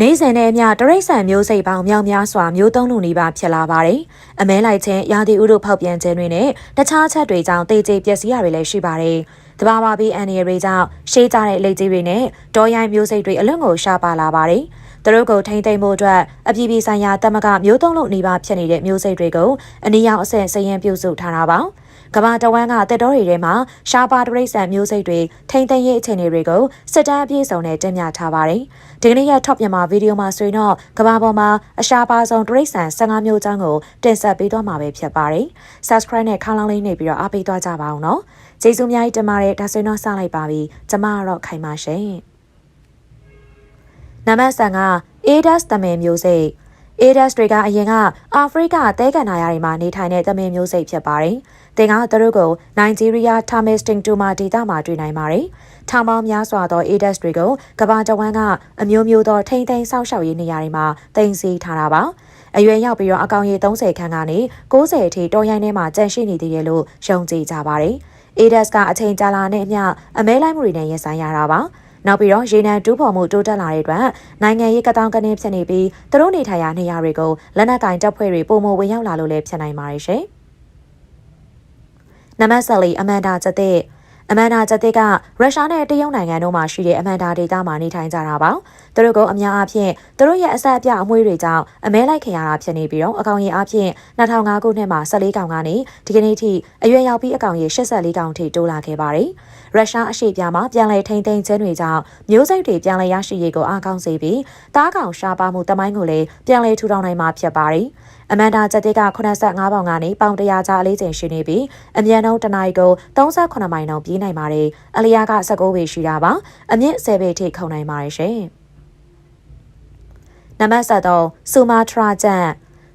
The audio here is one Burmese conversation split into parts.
နေစဉ်နဲ့အမျှတရိษံမျိုးစိတ်ပေါင်းမြောက်များစွာမျိုးသုံးလူနီးပါးဖြစ်လာပါတယ်။အမဲလိုက်ခြင်းရာသီဥတုဖောက်ပြန်ခြင်းတွေနဲ့တခြားချက်တွေကြောင့်တေကျေပျက်စီးရတွေလည်းရှိပါတယ်။တဘာဝပြီးအန်ရီတွေကြောင့်ရှေးကြတဲ့လက်ကြီးတွေနဲ့တောရိုင်းမျိုးစိတ်တွေအလွန်ကိုရှားပါလာပါတယ်။သူတို့ကိုထိမ့်သိမ့်ဖို့အတွက်အပြည်ပြည်ဆိုင်ရာတမကမျိုးသုံးလို့နေပါဖြစ်နေတဲ့မျိုးစိတ်တွေကိုအနည်းရောက်အဆင့်စရင်ပြုစုထားတာပါ။ ကမ္ဘာတဝန်းကတက်တော်တွေထဲမှာရှားပါတရိษံမျိုးစိတ်တွေထိမ့်သိမ်းရေးအခြေအနေတွေကိုစစ်တမ်းအပြည့်စုံနဲ့တင်ပြထားပါတယ်။ဒီကနေ့ရထောက်ပြန်မှာဗီဒီယိုမှာဆိုရင်တော့ကမ္ဘာပေါ်မှာအရှားပါဆုံးတရိษံ15မျိုးချောင်းကိုတင်ဆက်ပေးသွားမှာပဲဖြစ်ပါတယ်။ Subscribe နဲ့ခေါင်းလောင်းလေးနေပြီးတော့အားပေးသွားကြပါအောင်နော်။ကျေးဇူးအများကြီးတင်ပါတယ်ဒါဆိုရင်တော့စလိုက်ပါပြီ။ကျမကတော့ခိုင်ပါရှင်။နံပါတ်5က ADAS တမင်မျိုးစိတ်အေဒက်စ်တွေကအရင်ကအာဖရိကသဲကန်နာယာတွေမှာနေထိုင်တဲ့သမင်မျိုးစိတ်ဖြစ်ပါတယ်။ သင်ကသူတို့ကိုနိုင်ဂျီးရီးယားထာမစ်စတင်တူမာဒေတာမှာတွေ့နိုင်ပါတယ်။ထောင်ပေါင်းများစွာသောအေဒက်စ်တွေကိုကမ္ဘာတဝန်းကအမျိုးမျိုးသောထိမ့်သိမ်းဆောက်ရှောက်ရေးနေရာတွေမှာတင်စီထားတာပါ။အရွယ်ရောက်ပြီးတော့အကောင်ရေ30ခန်းကနေ90အထိတော်ရိုင်းထဲမှာကျန်ရှိနေသေးတယ်လို့ယုံကြည်ကြပါတယ်။ ADAS ကအချိန်ကြာလာတဲ့အမျှအမဲလိုက်မှုတွေနဲ့ရင်ဆိုင်ရတာပါ။နောက်ပြီးတော့ရေနံတူးဖော်မှုတိုးတက်လာတဲ့အတွက်နိုင်ငံရေးကတောင်းကနေဖြစ်နေပြီးသူတို့နေထိုင်ရာနေရာတွေကိုလက်နက်ကင်တပ်ဖွဲ့တွေပုံမဝင်ရောက်လာလို့လည်းဖြစ်နိုင်ပါတယ်ရှင်။ နံပါတ်7လေးအမန်ဒါကျတဲ့အမန်ဒါကျတဲ့ကရုရှားနဲ့တရုတ်နိုင်ငံတို့မှာရှိတဲ့အမန်ဒါဒေသမှာနေထိုင်ကြတာပါ။သူတို့ကအများအားဖြင့်သူတို့ရဲ့အဆက်အပြအမွှေးတွေကြောင့်အမဲလိုက်ခင်ရတာဖြစ်နေပြီးတော့အကောင်ရင်အားဖြင့်2005ခုနှစ်မှာ14ကောင်ကနေဒီကနေ့ထိအရွယ်ရောက်ပြီးအကောင်ရင်84ကောင်ထိတိုးလာခဲ့ပါတယ်။ရုရှားအရှေ့ပြားမှာပြန်လည်ထိန်းသိမ်းခြင်းတွေကြောင့်မျိုးစိတ်တွေပြန်လည်ရရှိရေးကိုအားကောင်းစေပြီးတားကောင်ရှားပါမှုတမိုင်းကိုလည်းပြန်လည်ထူထောင်နိုင်မှာဖြစ်ပါတယ်။ အမန်ဒါချက်တိက85ပေါင်ကနေပေါင်100ကျအလေးချိန်ရှိနေပြီးအမြန်နှုန်းတန ਾਈ ကို38မိုင်နှုန်းပြေးနိုင်ပါတယ်။အလျားက19ပေရှိတာပါ။အမြင့်10ပေထိခုန်နိုင်ပါတယ်ရှင်။နံပါတ်73ဆူမာထရာကျန်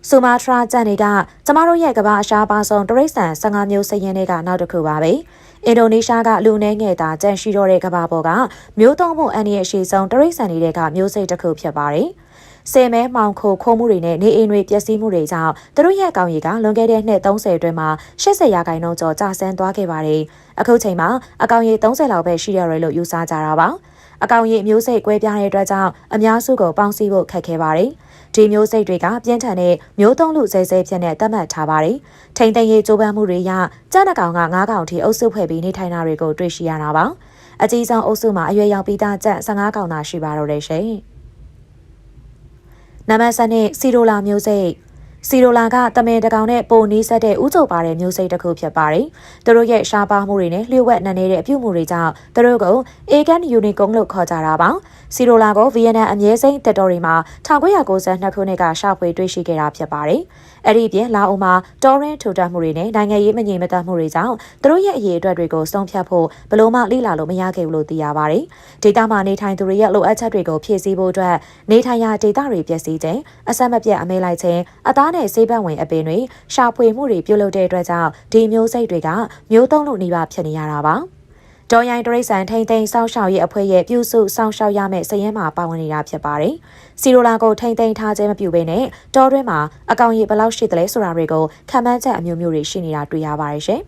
ဆူမာထရာကျန်တွေကကျမတို့ရဲ့ကမ္ဘာအရှားပါဆုံးတရိတ်ဆန်15မျိုးစည်ရင်းတွေကနောက်တစ်ခုပါပဲ။အင်ဒိုနီးရှားကလူနှဲငယ်သာကြန့်ရှိတော့တဲ့ကမ္ဘာပေါ်ကမျိုးသုံးဖို့အန်ဒီရဲ့အရှိဆုံးတရိတ်ဆန်တွေကမျိုးစိတ်တစ်ခုဖြစ်ပါတယ်။ ဆယ်မဲမှောင်ခိုခိုးမှုတွေနဲ့နေအိမ်တွေပျက်စီးမှုတွေကြောင့်သူတို့ရဲ့ကောင်ရီကလွန်ခဲ့တဲ့နှစ်30အတွင်းမှာ80ရာခိုင်နှုန်းကျော်ကျဆင်းသွားခဲ့ပါတယ်။အခုချိန်မှာအကောင်ရီ30လောက်ပဲရှိရတယ်လို့ယူဆကြတာပါ။အကောင်ရီမျိုးစိတ်ကွဲပြားတဲ့အတွက်ကြောင့်အများစုကိုပေါင်းစည်းဖို့ခက်ခဲပါတယ်။ဒီမျိုးစိတ်တွေကပြင်းထန်တဲ့မျိုးသုံးလူစိတ်စိတ်ဖြစ်နေသတ်မှတ်ထားပါတယ်။ထိန်သိမ်းရေးကြိုးပမ်းမှုတွေရကြက်နှကောင်က9ကောင်ထိအုပ်စုဖွဲ့ပြီးနေထိုင်တာတွေကိုတွေ့ရှိရတာပါ။အကြီးဆုံးအုပ်စုမှာအရွယ်ရောက်ပြီးသားကြက်15ကောင်သာရှိပါတော့တယ်ရှင်။ နံပါတ်7နဲ့စီရိုလာမျိုးစိတ် စီရိုလာကတမင်တကောင်နဲ့ပိုနီးဆက်တဲ့ဥကြုံပါတဲ့မျိုးစိတ်တစ်ခုဖြစ်ပါတယ်။သူတို့ရဲ့ရှားပါမှုတွေနဲ့လျှို့ဝှက်နှံနေတဲ့အပြုမှုတွေကြောင့်သူတို့ကို Agan Unicorn လို့ခေါ်ကြတာပါ။စီရိုလာကိုဗီယက်နမ်အမြဲစိမ်းတက်တော်တွေမှာ1992ခုနှစ်ကရှာဖွေတွေ့ရှိခဲ့တာဖြစ်ပါတယ်။အဲ့ဒီပြင်လာအိုမှာတော်ရင်ထူထပ်မှုတွေနဲ့နိုင်ငံရေးမငြိမ်မသက်မှုတွေကြောင့်သူတို့ရဲ့အရေးအတွက်တွေကိုစုံဖြတ်ဖို့ဘလို့မှလိလာလို့မရခဲ့ဘူးလို့သိရပါတယ်။ဒေတာမှာနေထိုင်သူတွေရဲ့လိုအပ်ချက်တွေကိုဖြည့်ဆည်းဖို့အတွက်နေထိုင်ရာဒေတာတွေပျက်စီးခြင်းအဆက်မပြတ်အမဲလိုက်ခြင်းအသားနဲ့ဆေးဘက်ဝင်အပင်တွေရှာဖွေမှုတွေပြုလုပ်တဲ့အတွက်ကြောင့်ဒီမျိုးစိတ်တွေကမျိုးသုံးလို့နေပါဖြစ်နေရတာပါ။တော်ရိုင်းတရိတ်ဆန်ထိန်သိမ်းစောင့်ရှောက်ရေးအဖွဲ့ရဲ့ပြုစုစောင့်ရှောက်ရမယ့်စည်ရင်းမှာပါဝင်နေတာဖြစ်ပါတယ်။စီရိုလာကိုထိန်သိမ်းထားခြင်းမပြုဘဲနဲ့တော်တွင်းမှာအကောင်ရည်ဘယ်လောက်ရှိသလဲဆိုတာတွေကိုခံမှန်းချက်အမျိုးမျိုးတွေရှိနေတာတွေ့ရပါတယ်ရှင်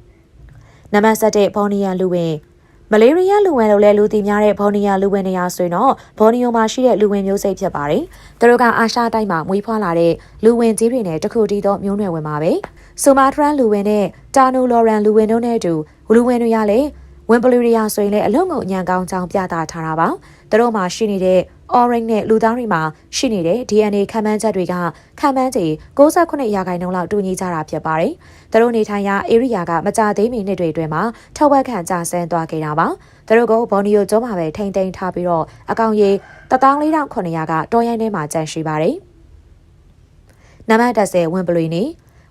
။နံပါတ်7ဘော်နီယန်လူဝင် မလေးရီးယားလူဝင်လို့လဲလူသိများတဲ့ဘော်နီယာလူဝင်နေရာဆိုရင်တော့ဘော်နီယိုမှာရှိတဲ့လူဝင်မျိုးစိတ်ဖြစ်ပါတယ်။သူတို့ကအာရှတိုင်းမှာမွေးဖွားလာတဲ့လူဝင်ကြီးတွေနဲ့တခုတည်းသောမျိုးနွယ်ဝင်ပါပဲ။ဆိုမာထရန်လူဝင်နဲ့တာနိုလော်ရန်လူဝင်တို့နဲ့အတူလူဝင်တွေရလည်းဝင်ပလူရီယာဆိုရင်လည်းအလုံးငုံညံကောင်းကြောင်းပြသထားတာပါသူတို့မှာရှိနေတဲ့ orange နဲ့လူသားတွေမှာရှိနေတဲ့ DNA ခံမှန်းချက်တွေကခံမှန်းခြေ68ရာခိုင်နှုန်းလောက်တူညီကြတာဖြစ်ပါတယ်။သူတို့နေထိုင်ရာ area ကမကြသေးမီနှစ်တွေအတွင်းမှာထောက်ဝက်ခန့်ကျဆင်းသွားခဲ့တာပါ။သူတို့ကဘော်နီယိုကျွန်းမှာပဲထိမ့်သိမ်းထားပြီးတော့အကောင်ရေ14900ကတော်ရိုင်းထဲမှာကျန်ရှိပါတယ်။နံပါတ်10ဝင်ပလူနေ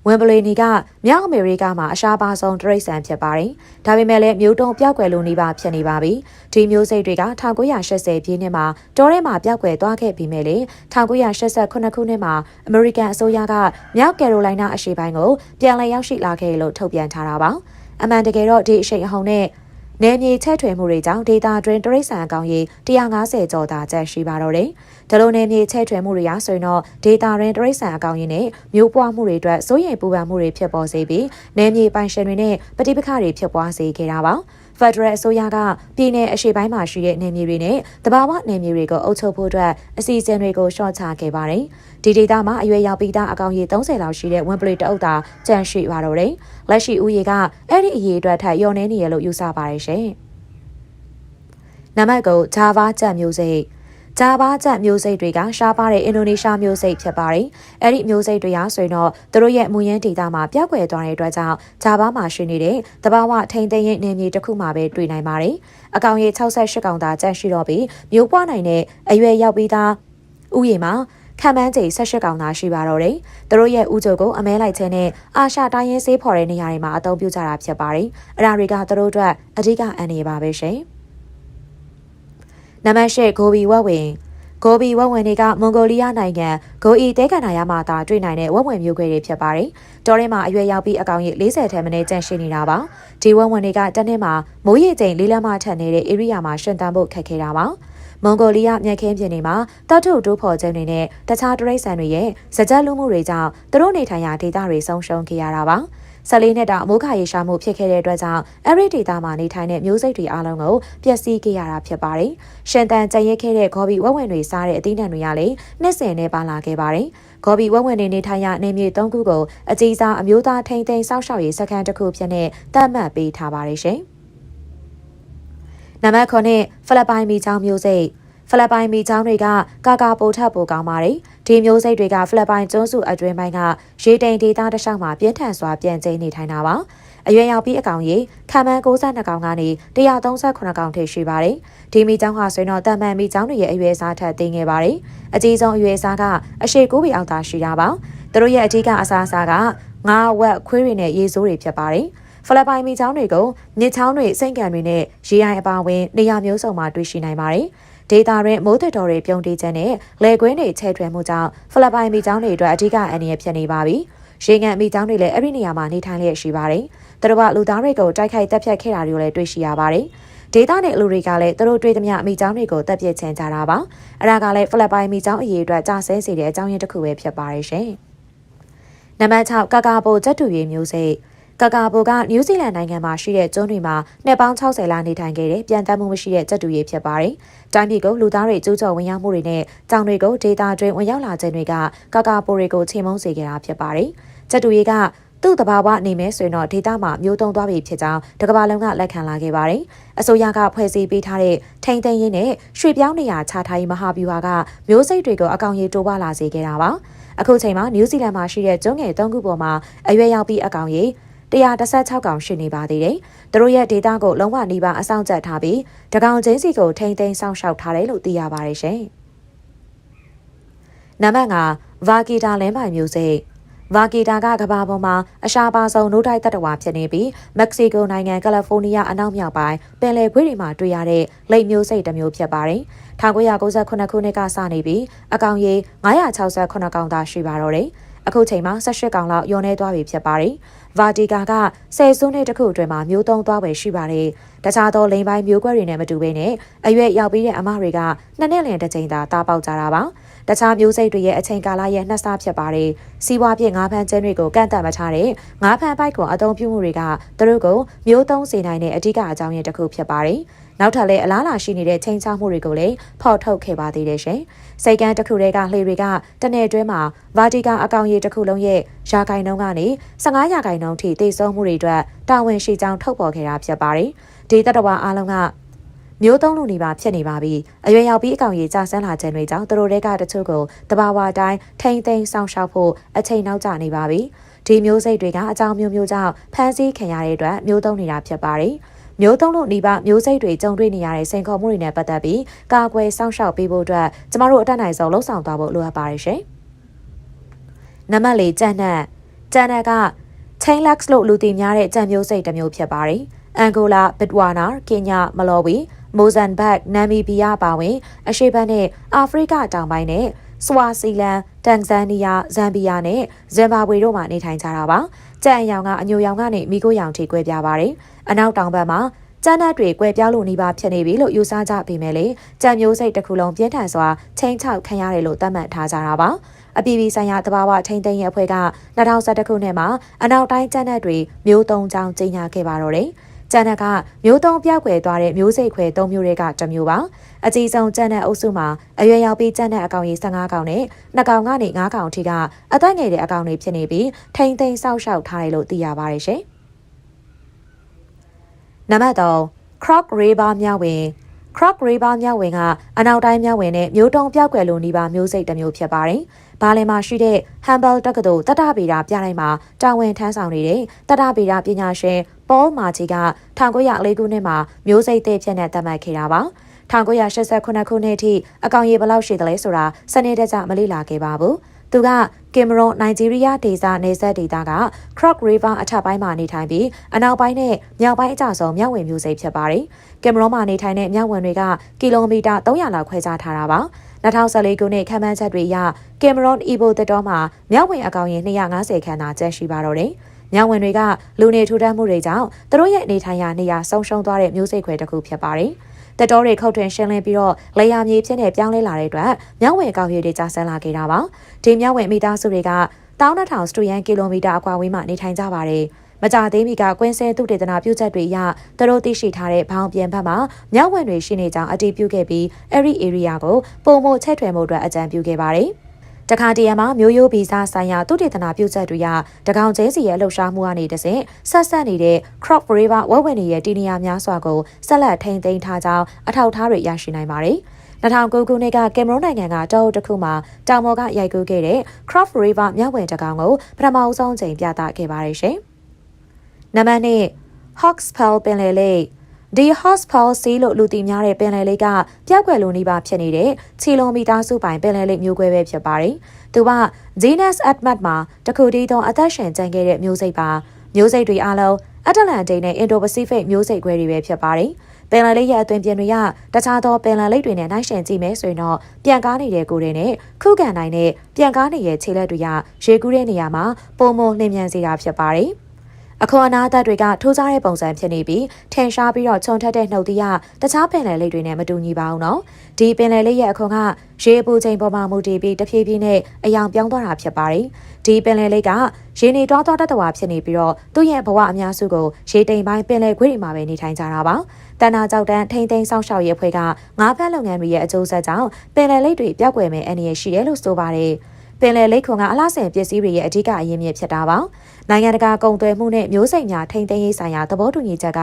ဝင်ပလေနီကမြောက်အမေရိကမှာအရှားပါဆုံးတရိတ်ဆန်ဖြစ်ပါတယ်။ဒါပေမဲ့လည်းမျိုးတုံးပြောက်ကွယ်လိုနေပါဖြစ်နေပါပြီ။ဒီမျိုးစိတ်တွေက1980ပြည့်နှစ်မှာတောထဲမှာပြောက်ကွယ်သွားခဲ့ပြီးမဲ့လေ1989ခုနှစ်မှာအမေရိကန်အစိုးရကမြောက်ကယ်ရိုလိုင်းနာအရှေ့ပိုင်းကိုပြန်လည်ရောက်ရှိလာခဲ့လို့ထုတ်ပြန်ထားတာပါ။အမှန်တကယ်တော့ဒီအရှိန်အဟုန်နဲ့ နယ်မြေချဲ့ထွေမှုတွေကြောင့်ဒေတာတွင်တရိတ်ဆန်အကောင်ရေ150ကျော်သာကျန်ရှိပါတော့တယ်။ဒါလိုနယ်မြေချဲ့ထွေမှုတွေရဆိုရင်တော့ဒေတာတွင်တရိတ်ဆန်အကောင်ရေနဲ့မျိုးပွားမှုတွေအတွက်စိုးရိမ်ပူပန်မှုတွေဖြစ်ပေါ်စေပြီးနယ်မြေပိုင်ရှင်တွေနဲ့ပဋိပက္ခတွေဖြစ်ပွားစေခဲ့တာပါ။ ဖက်ဒရယ်အစိုးရကပြည်내အရှေ့ပိုင်းမှာရှိတဲ့နယ်မြေတွေနဲ့တဘာဝနယ်မြေတွေကိုအုပ်ချုပ်ဖို့အတွက်အစီအစဉ်တွေကိုရှော့ချခဲ့ပါတယ်။ဒီဒေသမှာအရွယ်ရောက်ပြီးသားအကောင်ရေ30လောက်ရှိတဲ့ဝန်ပလေတအုပ်သာကြန့်ရှိပါတော့တယ်။လက်ရှိဦးရေကအဲ့ဒီအရေအတွက်ထက်လျော့နေနေရလို့ယူဆပါတယ်ရှင်။နံပါတ်9ဂျာဗာကြက်မျိုးစိတ် ဂျာဘာချက်မျိုးစိတ်တွေကရှားပါတဲ့အင်ဒိုနီးရှားမျိုးစိတ်ဖြစ်ပါတယ်။အဲ့ဒီမျိုးစိတ်တွေဟာဆိုရင်တော့သူတို့ရဲ့မူရင်းဒေသမှာပြောက်ကွယ်သွားတဲ့အတွက်ကြောင့်ဂျာဘာမှာရှိနေတဲ့တဘာဝထိန်သိမ်းရဲ့နေမြေတစ်ခုမှာပဲတွေ့နိုင်ပါတယ်။အကောင်ရေ68ကောင်သာကျန်ရှိတော့ပြီးမျိုးပွားနိုင်တဲ့အရွယ်ရောက်ပြီးသားဥယျာဉ်မှာခံမှန်းချိန်18ကောင်သာရှိပါတော့တယ်။သူတို့ရဲ့ဥကြုပ်ကိုအမဲလိုက်ခြင်းနဲ့အာရှတိုင်းရင်းဆေးဖော်တဲ့နေရာတွေမှာအသုံးပြုကြတာဖြစ်ပါတယ်။အရာတွေကသူတို့အတွက်အဓိကအန္တရာယ်ပါပဲရှင်။ နံပါတ်၈ဂိုဘီဝက်ဝင်ဂိုဘီဝက်ဝင်တွေကမွန်ဂိုလီးယားနိုင်ငံဂိုအီတဲကန်နာယာမှာသာတွေ့နိုင်တဲ့ဝက်ဝင်မျိုးခွဲတွေဖြစ်ပါတယ်။တောထဲမှာအရွယ်ရောက်ပြီးအကောင်ကြီး40ထဲမနေကျန်ရှိနေတာပါ။ဒီဝက်ဝင်တွေကတနေ့မှာမိုးရေချိန်လေးလက်မထက်နေတဲ့ဧရိယာမှာရှင်သန်ဖို့ခက်ခဲတာပါ။မွန်ဂိုလီးယားမြက်ခင်းပြည်နယ်မှာတတ်ထုတိုးဖော်ခြင်းတွေနဲ့တခြားတရိတ်ဆန်တွေရဲ့စကြက်လူမှုတွေကြောင့်သူတို့နေထိုင်ရာဒေသတွေဆုံးရှုံးခဲ့ရတာပါ။ 14နှစ်တာအမိုးခါရေရှားမှုဖြစ်ခဲ့တဲ့အတွက်ကြောင့်အဲ့ဒီဒေသမှာနေထိုင်တဲ့မျိုးစိတ်တွေအားလုံးကိုပျက်စီးခဲ့ရတာဖြစ်ပါတယ်။ရှင်တန်ကြံရက်ခဲ့တဲ့ဂေါ်ဘီဝက်ဝင်တွေစားတဲ့အသီးနှံတွေကလည်းနှစ်စင်နဲ့ပါလာခဲ့ပါတယ်။ဂေါ်ဘီဝက်ဝင်တွေနေထိုင်ရနေမြေ၃ခုကိုအကြီးစားအမျိုးသားထိန်သိမ်းစောက်ရှောက်ရေးစခန်းတစ်ခုဖြစ်နေတတ်မှတ်ပေးထားပါတယ်ရှင်။နံပါတ်9ဖိလစ်ပိုင်မီချောင်းမျိုးစိတ်ဖိလစ်ပိုင်မီချောင်းတွေကကာကာပိုထပ်ပိုကောင်းပါတယ်။ ဒီမျိုးစိတ်တွေကဖိလစ်ပိုင်ကျွန်းစုအတွင်းပိုင်းကရေတိမ်ဒေသတစ်လျှောက်မှာပြင်းထန်စွာပြန့်ကျဲနေထိုင်တာပါ။အရွယ်ရောက်ပြီးအကောင်ရေခံမှန်း62ကောင်ကနေ138ကောင်ထိရှိပါတယ်။ဒီမီချောင်းဟာဆိုရင်တော့တန်မှန်မီချောင်းတွေရဲ့အရွယ်အစားထက်သိငယ်ပါတယ်။အကြီးဆုံးအရွယ်အစားကအရှိ9ပေအောက်သာရှိတာပါ။သူတို့ရဲ့အကြီးကအစားအစာကငါးဝက်ခွေးတွေနဲ့ရေစိုးတွေဖြစ်ပါတယ်။ဖိလစ်ပိုင်မီချောင်းတွေကိုမြစ်ချောင်းတွေစိတ်ကံတွေနဲ့ရေအိုင်အပါဝင်နေရာမျိုးစုံမှာတွေ့ရှိနိုင်ပါတယ်။ ဒေတာတွင်မိုးတက်တော်တွေပြုံးတေးခြင်းနဲ့လေကွင်းတွေချဲထွယ်မှုကြောင့်ဖိလစ်ပိုင်မိကျောင်းတွေအတွက်အထူးအန္တရာယ်ဖြစ်နေပါပြီ။ရေငံမိကျောင်းတွေလည်းအဲ့ဒီနေရာမှာနေထိုင်လျက်ရှိပါတယ်။သူတို့ကလူသားတွေကိုတိုက်ခိုက်တပ်ဖြတ်ခဲ့တာတွေကိုလည်းတွေ့ရှိရပါတယ်။ဒေတာနဲ့လူတွေကလည်းသူတို့တွေ့သမျှမိကျောင်းတွေကိုတပ်ပစ်ချင်ကြတာပါ။အဲ့ဒါကလည်းဖိလစ်ပိုင်မိကျောင်းအရေးအတွက်ကြာဆဲစေတဲ့အကြောင်းရင်းတစ်ခုပဲဖြစ်ပါတယ်ရှင်။နံပါတ်6ကာကာပိုချက်တူရည်မျိုးစိတ် ကကာဘိုကနယူးဇီလန်နိုင်ငံမှာရှိတဲ့ကျွန်းတွေမှာနှစ်ပေါင်း60လနေထိုင်ခဲ့တဲ့ပြန်တမ်းမှုမရှိတဲ့ကြက်တူရည်ဖြစ်ပါတယ်။တိုင်းပြည်ကလူသားတွေကျူးကျော်ဝင်ရောက်မှုတွေနဲ့ကြောင်တွေကိုဒေတာတွင်ဝင်ရောက်လာခြင်းတွေကကကာဘိုတွေကိုချိန်မုံစေခဲ့တာဖြစ်ပါတယ်။ကြက်တူရည်ကသူ့တဘာဝနေမယ်ဆိုရင်တော့ဒေတာမှာမျိုးတုံးသွားပြီဖြစ်ကြောင်းတကဘာလုံးကလက်ခံလာခဲ့ပါတယ်။အစိုးရကဖွဲ့စည်းပေးထားတဲ့ထိန်သိမ်းရေးနဲ့ရွှေပြောင်းနေရာချထားရေးမဟာဗျူဟာကမျိုးစိတ်တွေကိုအကောင်ရေတိုးပွားလာစေခဲ့တာပါ။အခုချိန်မှာနယူးဇီလန်မှာရှိတဲ့ကျွန်းငယ်၃ခုပေါ်မှာအရွယ်ရောက်ပြီးအကောင်ရေ 116ကောင်ရှိနေပါသေးတယ်။သူတို့ရဲ့ဒေတာကိုလုံးဝနှီးပါအဆောင်ကျက်ထားပြီးတကောင်ချင်းစီကိုထိမ့်သိမ်းဆောင်ရှောက်ထားတယ်လို့သိရပါတယ်ရှင်။နံပါတ်5ဗာကီတာလင်းပိုင်မျိုးစိတ်ဗာကီတာကကဘာပေါ်မှာအရှာပါဆုံးနိုးတိုက်တတဝါဖြစ်နေပြီးမက္ကဆီကိုနိုင်ငံကယ်လီဖိုးနီးယားအနောက်မြောက်ပိုင်းပင်လယ်ခွေးတွေမှာတွေ့ရတဲ့လိပ်မျိုးစိတ်တစ်မျိုးဖြစ်ပါတယ်။1998ခုနှစ်ကစနေပြီးအကောင်ရေ968ကောင်သာရှိပါတော့တယ်။ အခုချိန်မှာ18ကောင်လောက်ယုံနေသွားပြီဖြစ်ပါတယ်။ဗာတီကာကဆယ်စုနှစ်တခုအတွင်းမှာမျိုးသုံးသွားပဲရှိပါတယ်။တခြားသောလိန်ပိုင်းမျိုးကွက်တွေနဲ့မတူဘဲနဲ့အရွယ်ရောက်ပြီးတဲ့အမတွေကနှစ်နှစ်လင်တစ်ချိန်သာတားပေါက်ကြတာပါ။ တခြားမျိုးစိတ်တွေရဲ့အချိန်ကာလရဲ့နှစ်ဆဖြစ်ပါတယ်။စီးပွားဖြစ်ငါးဖမ်းကျင်းတွေကိုကန့်သတ်မထားတဲ့ငါးဖမ်းပိုက်ကိုအသုံးပြုမှုတွေကသူတို့ကိုမျိုးသုံးစေနိုင်တဲ့အဓိကအကြောင်းရင်းတစ်ခုဖြစ်ပါတယ်။နောက်ထပ်လည်းအလားလာရှိနေတဲ့ချိန်ချမှုတွေကိုလည်းဖော်ထုတ်ခဲ့ပါသေးတယ်ရှင်။စိတ်ကန်းတစ်ခုတည်းကလှေတွေကတနေ့အတွင်းမှာဗာတီကာအကောင်ရေတစ်ခုလုံးရဲ့ရာဂိုင်နှုန်းကနေ15ရာဂိုင်နှုန်းထိတိစုံမှုတွေအတွက်တာဝန်ရှိကြောင်းထုတ်ဖော်ခဲ့တာဖြစ်ပါတယ်။ဒီတတဝါအားလုံးက မျိုးသုံးလူနေပါဖြစ်နေပါပြီအရွယ်ရောက်ပြီးအကောင်ကြီးကြာဆန်းလာခြင်းတွေကြောင့်သူတို့တွေကတချို့ကိုတဘာဝတိုင်းထိမ့်သိမ်းဆောင်ရှောက်ဖို့အချိန်နောက်ကျနေပါပြီဒီမျိုးစိတ်တွေကအကြောင်းမျိုးမျိုးကြောင့်ဖမ်းဆီးခံရတဲ့အတွက်မျိုးသုံးနေတာဖြစ်ပါတယ်မျိုးသုံးလို့နေပါမျိုးစိတ်တွေကြုံတွေ့နေရတဲ့စိန်ခေါ်မှုတွေနဲ့ပတ်သက်ပြီးကာကွယ်စောင့်ရှောက်ပေးဖို့အတွက်ကျမတို့အတက်နိုင်ဆုံးလှုံ့ဆော်သွားဖို့လိုအပ်ပါတယ်ရှင်။နံပါတ်၄ကြံ့နက်ကြံ့နက်က chain lux လို့လူသိများတဲ့ကြံ့မျိုးစိတ်တစ်မျိုးဖြစ်ပါတယ်။အန်ဂိုလာဘစ်ဝါနာကင်ညာမလော်ဝီ မိုဇန်ဘတ်နမ်မီဘီယာပါဝင် အရှေ့ဘက်နဲ့အာဖရိကတောင်ပိုင်းနဲ့ဆွာစီလန်တန်ဇန်နီးယားဇမ်ဘီယာနဲ့ဇင်ဘာဘွေတို့မှာနေထိုင်ကြတာပါကြံ့အယောင်ကအညိုရောင်ကနေမိခိုးရောင်ထိကွဲပြားပါတယ်အနောက်တောင်ဘက်မှာကျန်းနတ်တွေကွဲပြားလို့နေပါဖြစ်နေပြီလို့ယူဆကြပေမဲ့လေကြံမျိုးစိတ်တစ်ခုလုံးပြင်းထန်စွာချိန်ချောက်ခံရတယ်လို့သတ်မှတ်ထားကြတာပါအပြည်ပြည်ဆိုင်ရာတဘာဝထိန်းသိမ်းရေးအဖွဲ့က2011ခုနှစ်မှာအနောက်တိုင်းကျန်းနတ်တွေမျိုးသုံးချောင်းကြီးညာခဲ့ပါတော့တယ် ကျန်တဲ့ကမျိုးတုံးပြောက်ွယ်သွားတဲ့မျိုးစိတ်ခွဲ၃မျိုးတွေကတစ်မျိုးပါအကြီးဆုံးကျန်တဲ့အုပ်စုမှာအရွယ်ရောက်ပြီးကျန်တဲ့အကောင်ကြီး15ကောင်နဲ့2ကောင်ကနေ9ကောင်ထိကအသက်ငယ်တဲ့အကောင်တွေဖြစ်နေပြီးထိမ့်သိမ်းဆောက်ရှောက်ထားတယ်လို့သိရပါတယ်ရှင်နံပါတ်3 Croc River မြောက်ဝင် Croc River မြောက်ဝင်ကအနောက်တိုင်းမြောက်ဝင်နဲ့မျိုးတုံးပြောက်ွယ်လိုနီးပါမျိုးစိတ်တစ်မျိုးဖြစ်ပါတယ်။ဘာလင်မှာရှိတဲ့ Humble တက္ကသိုလ်တတဗေဒပြတိုင်းမှာတာဝန်ထမ်းဆောင်နေတဲ့တတဗေဒပညာရှင် ပေါမာချီက1904ခုနှစ်မှာမျိုးစိတ်သစ်ဖြစ်တဲ့သတ်မှတ်ခဲ့တာပါ။1989ခုနှစ်အထိအကောင်ရေဘယ်လောက်ရှိသလဲဆိုတာစနေတကျမလေ့လာခဲ့ပါဘူး။သူကကင်မရွန်နိုင်ဂျီးရီးယားဒေသနယ်စပ်ဒေသက Croc River အထက်ပိုင်းမှာနေထိုင်ပြီးအနောက်ပိုင်းနဲ့မြောက်ပိုင်းအကျဆုံးမြောက်ဝင်မျိုးစိတ်ဖြစ်ပါတယ်။ကင်မရွန်မှာနေထိုင်တဲ့မြောက်ဝင်တွေကကီလိုမီတာ300လောက်ခွဲခြားထားတာပါ။2014ခုနှစ်ခန့်မှန်းချက်တွေအရကင်မရွန်အီဘိုတက်တော်မှာမြောက်ဝင်အကောင်ရင်250ခန်းသာကျန်ရှိပါတော့တယ်။ မြောက်ဝင်တွေကလူနေထူထပ်မှုတွေကြောင့်သူတို့ရဲ့နေထိုင်ရာနေရာဆုံးရှုံးသွားတဲ့မျိုးစိတ်ခွဲတစ်ခုဖြစ်ပါတယ်။တက်တော်တွေခုတ်ထွင်ရှင်းလင်းပြီးတော့လေယာမြေဖြစ်နေပြောင်းလဲလာတဲ့အတွက်မြောက်ဝင်ကောက်ရည်တွေကျဆင်းလာခဲ့တာပါ။ဒီမြောက်ဝင်မိသားစုတွေက1200စတူရန်ကီလိုမီတာအကွာဝေးမှနေထိုင်ကြပါတယ်။မကြသေးမီကကွင်းဆဲသူတေသနာပြုချက်တွေအရသူတို့သိရှိထားတဲ့ဘောင်ပြန်ဘက်မှာမြောက်ဝင်တွေရှိနေကြောင်းအတည်ပြုခဲ့ပြီးအဲ့ဒီ area ကိုပုံမချက်ထွယ်မှုအတွက်အကြံပြုခဲ့ပါတယ်။ တခါတရံမှာမျိုးရိုးဗီဇဆိုင်ရာသုတေသနပြုချက်တွေကတကောင်ကျင်းစီရဲ့လှုပ်ရှားမှုကနေတဆင့်ဆက်ဆက်နေတဲ့ crop river ဝက်ဝင်တွေရဲ့တည်နေရာများစွာကိုဆက်လက်ထိန်းသိမ်းထားကြောင်းအထောက်အထားတွေရရှိနိုင်ပါတယ်။2009ခုနှစ်ကကင်မရွန်နိုင်ငံကတောအုပ်တစ်ခုမှာတောင်ပေါ်ကရိုက်ကူးခဲ့တဲ့ Crop River မြောက်ဝင်တကောင်ကိုပထမအဆုံးချိန်ပြသခဲ့ပါတယ်ရှင်။နံပါတ်1 Hawksfell ပင်လယ်လိပ် ဒီ Hospital Sea လို့လူသိများတဲ့ပင်လယ်လိပ်ကပြက်ွယ်လိုနီးပါဖြစ်နေတဲ့ချီလိုမီတာစုပိုင်ပင်လယ်လိပ်မျိုးကွဲပဲဖြစ်ပါတယ်။သူက Genus Atmat မှာတခုတည်းသောအသက်ရှင်ကျန်ခဲ့တဲ့မျိုးစိတ်ပါ။မျိုးစိတ်တွေအားလုံးအတ္တလန်တိတ်နဲ့ Indo-Pacific မျိုးစိတ်ခွဲတွေပဲဖြစ်ပါတယ်။ပင်လယ်လိပ်ရဲ့အသွင်ပြင်တွေကတခြားသောပင်လယ်လိပ်တွေနဲ့နှိုင်းယှဉ်ကြည့်မယ်ဆိုရင်တော့ပြန်ကားနေတဲ့ကိုယ်တွေနဲ့ခုခံနိုင်တဲ့ပြန်ကားနေတဲ့ခြေလက်တွေကရေကူးတဲ့နေရာမှာပုံမလျင်မြန်စေတာဖြစ်ပါတယ်။ အခွန်အနာသက်တွေကထိုးစားတဲ့ပုံစံဖြစ်နေပြီးထင်ရှားပြီးတော့ခြုံထက်တဲ့နှုတ်သီးကတခြားပင်လယ်လိပ်တွေနဲ့မတူညီပါဘူးနော်ဒီပင်လယ်လိပ်ရဲ့အခွန်ကရေပူချိန်ပေါ်မှာမူတည်ပြီးတဖြည်းဖြည်းနဲ့အယောင်ပြောင်းသွားတာဖြစ်ပါတယ်ဒီပင်လယ်လိပ်ကရေနေတွားသွားတတ်တော်ဖြစ်နေပြီးတော့သူ့ရဲ့ဘဝအများစုကိုရေတိမ်ပိုင်းပင်လယ်ခွေးတွေမှာပဲနေထိုင်ကြတာပါတန်နာကြောက်တန်းထိမ့်သိမ်းဆောက်ရှောက်ရေးအဖွဲ့ကငါးဖက်လုပ်ငန်းတွေရဲ့အကျိုးဆက်ကြောင့်ပင်လယ်လိပ်တွေပြောက်ွယ်မဲ့အနေရရှိတယ်လို့ဆိုပါတယ် ပင်လယ်လိပ်ခွန်ကအလားဆင်ပစ္စည်းတွေရဲ့အဓိကအရင်းမြစ်ဖြစ်တာပါ။နိုင်ငံတကာကုန်သွယ်မှုနဲ့မျိုးစိတ်များထိန်းသိမ်းရေးဆိုင်ရာသဘောတူညီချက်က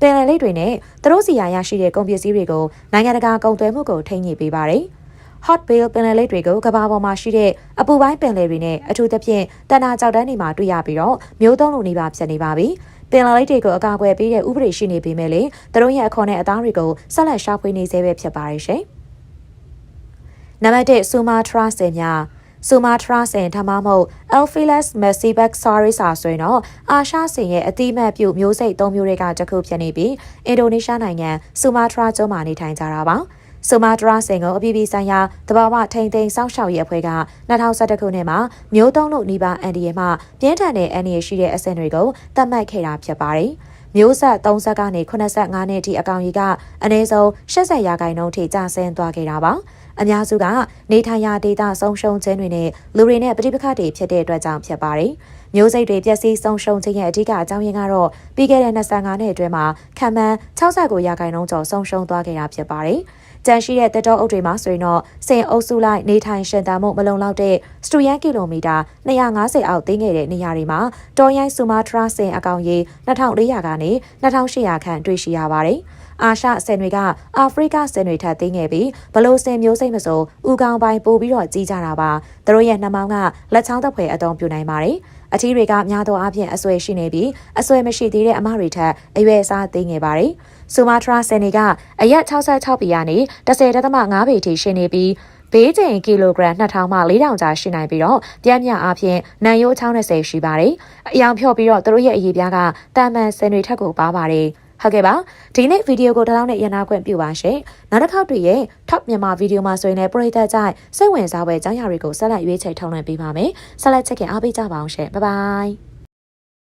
ပင်လယ်လိပ်တွေနဲ့သူတို့စီယာရရှိတဲ့ကုန်ပစ္စည်းတွေကိုနိုင်ငံတကာကုန်သွယ်မှုကိုထိန်းညှိပေးပါတယ်။ hot bill ပင်လယ်လိပ်တွေကိုကဘာပေါ်မှာရှိတဲ့အပူပိုင်းပင်လယ်တွေနဲ့အထူးသဖြင့်တန်တာကြောက်တန်းတွေမှာတွေ့ရပြီးတော့မျိုးသုံးလိုနေပါဖြစ်နေပါပြီ။ပင်လယ်လိပ်တွေကိုအကာအကွယ်ပေးတဲ့ဥပဒေရှိနေပေမဲ့လေသူတို့ရဲ့အခွန်နဲ့အသားတွေကိုဆက်လက်ရှာဖွေနေသေးပဲဖြစ်ပါတယ်ရှင်။နံပါတ်1ဆူမာထရာဆယ်များ ဆူမာထရာဆင်ဒါမှမဟုတ် Alphilas messibus sarisa ဆိုရင်တော့အာရှဆင်ရဲ့အတိမတ်ပြုမျိုးစိတ်၃မျိုးတွေကတစ်ခုဖြစ်နေပြီးအင်ဒိုနီးရှားနိုင်ငံဆူမာထရာကျွန်းမှာနေထိုင်ကြတာပါဆူမာတရာစင်ကိုအပြည်ပြည်ဆိုင်ရာတဘာဝထိန်သိမ်းစောင့်ရှောက်ရေးအဖွဲ့က2011ခုနှစ်မှာမျိုးတုံးလို့နီးပါးအန်ဒီယမှပြင်းထန်တဲ့အန်ဒီယရှိတဲ့အဆင့်တွေကိုသတ်မှတ်ခဲ့တာဖြစ်ပါတယ်။မျိုးဆက်30ကနေ85နှစ်အထိအကောင်ကြီးကအနည်းဆုံး80ရာခိုင်နှုန်းထိကျဆင်းသွားခဲ့တာပါ။ အများစုကနေထိုင်ရာဒေသဆုံးရှုံးခြင်းတွေနဲ့လူတွေနဲ့ပြည်ပခတ်တွေဖြစ်တဲ့အတွက်ကြောင့်ဖြစ်ပါတယ်။မျိုးစိတ်တွေပျက်စီးဆုံးရှုံးခြင်းရဲ့အဓိကအကြောင်းရင်းကတော့ပြီးခဲ့တဲ့25နှစ်အတွင်းမှာခံမှန်း69ရာခိုင်နှုန်းကျော်ဆုံးရှုံးသွားခဲ့တာဖြစ်ပါတယ်။ကြန့်ရှိတဲ့တက်တော်အုပ်တွေမှာဆိုရင်တော့စင်အုပ်စုလိုက်နေထိုင်ရှင်သန်မှုမလုံလောက်တဲ့စတူယန်ကီလိုမီတာ250အောက်တင်းငယ်တဲ့နေရာတွေမှာတော်ရိုင်းဆူမာထရာစင်အကောင်ရေ2400ကနေ2800ခန့်တွေ့ရှိရပါတယ်။ အာရှဆင်တွေကအာဖရိကဆင်တွေထက်သေးငယ်ပြီးဘလို့ဆင်မျိုးစိတ်မစိုးဥကောင်ပိုင်းပို့ပြီးတော့ကြီးကြတာပါသူတို့ရဲ့နှမောင်းကလက်ချောင်းသက်ဖွယ်အသုံးပြုနိုင်ပါတယ်အထီးတွေကများသောအားဖြင့်အဆွဲရှိနေပြီးအဆွဲမရှိသေးတဲ့အမတွေထက်အရွယ်အစားသေးငယ်ပါတယ်။ဆူမာထရာဆယ်နေကအရက်66ပေကနေ10.5ပေထိရှိနေပြီးဘေးချိန်ကီလိုဂရမ်2000မှ4000ကျာရှိနိုင်ပြီးတော့ပြင်းပြအားဖြင့်နံရိုးချောင်း20ရှိပါတယ်။အယောင်ဖြော့ပြီးတော့သူတို့ရဲ့အရေးပြားကတာမန်ဆယ်တွေထက်ကိုပါပါတယ်။ ဟုတ်ကဲ့ပါဒီနေ့ဗီဒီယိုကိုတလောက်နဲ့ရနာခွင့်ပြုပါရှင်နောက်တစ်ခေါက်တွေ့ရဲ့ top မြန်မာဗီဒီယိုမှာဆိုရင်လည်းပရိသတ်ကြိုက်စိတ်ဝင်စားပွဲအကြောင်းအရာတွေကိုဆက်လက်ရွေးချယ်ထုတ်လွှင့်ပေးပါမယ်ဆက်လက်ချက်ခင်အားပေးကြပါအောင်ရှင်ဘိုင်ဘိုင်